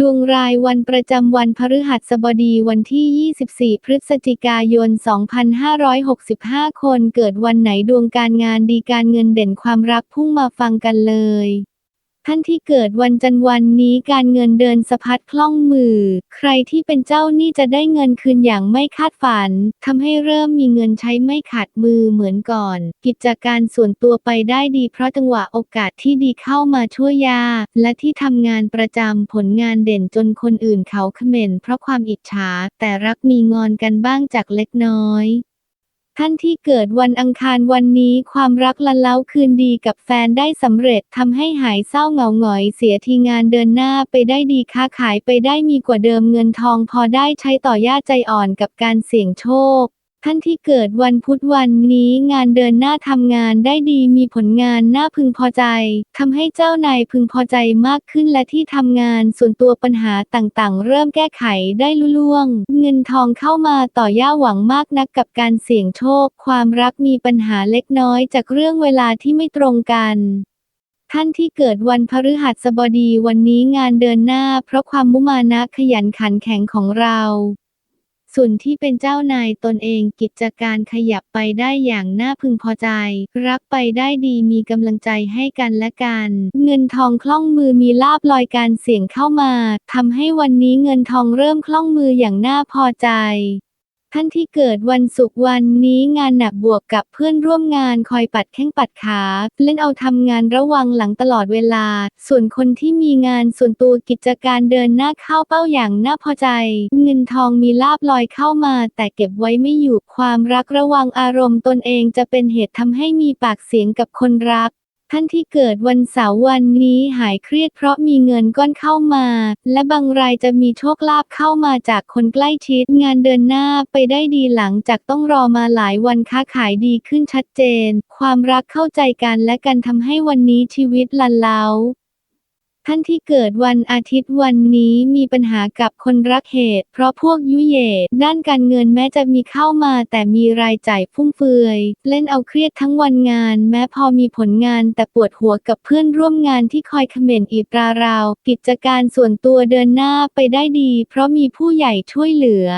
ดวงรายวันประจำวันพฤหัสบดีวันที่ 24 พฤศจิกายน 2565 คนเกิดวันไหนดวงการงานดีการเงินเด่นความรักพุ่งมาฟังกันเลย ท่านที่เกิดวันจันทร์วันนี้การเงินเดินสะพัดคล่องมือ ใครที่เป็นเจ้าหนี้จะได้เงินคืนอย่างไม่คาดฝันทำให้เริ่มมีเงินใช้ไม่ขาดมือเหมือนก่อน กิจการส่วนตัวไปได้ดีเพราะจังหวะโอกาสที่ดีเข้ามาช่วยยากและที่ทำงานประจำผลงานเด่นจนคนอื่นเขาเขม่นเพราะความอิจฉาแต่รักมีงอนกันบ้างจากเล็กน้อย ท่านที่เกิดวันอังคารวันนี้ความรักละเล้าคืนดีกับแฟนได้สำเร็จทำให้หายเศร้าเหงาหงอยเสียทีงานเดินหน้าไปได้ดีค้าขายไปได้มีกว่าเดิมเงินทองพอได้ใช้ต่อญาติใจอ่อนกับการเสี่ยงโชค ท่านที่เกิดวันพุธวันนี้งานเดินหน้าทำงานได้ดีมีผลงานน่าพึงพอใจทำให้เจ้านายพึงพอใจมากขึ้นและที่ทำงานส่วนตัวปัญหาต่างๆ เริ่มแก้ไขได้ลุล่วง เงินทองเข้ามาต่อย่าหวังมากนักกับการเสี่ยงโชค ความรักมีปัญหาเล็กน้อยจากเรื่องเวลาที่ไม่ตรงกันท่านที่เกิดวันพฤหัสบดีวันนี้งานเดินหน้า เพราะความมุมานะขยันขันแข็งของเรา ส่วนที่เป็นเจ้านายตนเองกิจการขยับไปได้อย่างน่าพึงพอใจ รับไปได้ดีมีกำลังใจให้กันและกัน เงินทองคล่องมือมีลาบลอยการเสี่ยงเข้ามาทำให้วันนี้เงินทองเริ่มคล่องมืออย่างน่าพอใจ ท่านที่เกิดวันศุกร์วันนี้งานหนักบวกกับเพื่อนร่วมงานคอยปัดแข้งปัดขา เล่นเอาทำงานระวังหลังตลอดเวลา ส่วนคนที่มีงานส่วนตัวกิจการเดินหน้าเข้าเป้าอย่างน่าพอใจ เงินทองมีลาบลอยเข้ามา แต่เก็บไว้ไม่อยู่ความรักระวังอารมณ์ตนเองจะเป็นเหตุทำให้มีปากเสียงกับคนรัก ท่านที่เกิดวันเสาร์วันนี้หายเครียดเพราะมีเงินก้อนเข้ามา และบางรายจะมีโชคลาภเข้ามาจากคนใกล้ชิด งานเดินหน้าไปได้ดีหลังจากต้องรอมาหลายวันค้าขายดีขึ้นชัดเจน ความรักเข้าใจกันและกันทำให้วันนี้ชีวิตลันเลา ท่านที่เกิดวันอาทิตย์วันนี้มีปัญหากับคนรักเหตุ เพราะพวกยุเยด้านการเงินแม้จะมีเข้ามาแต่มีรายจ่ายฟุ่มเฟือย เล่นเอาเครียดทั้งวันงาน แม้พอมีผลงานแต่ปวดหัวกับเพื่อนร่วมงานที่คอยเขม่นอีตราราว กิจการส่วนตัวเดินหน้าไปได้ดี เพราะมีผู้ใหญ่ช่วยเหลือ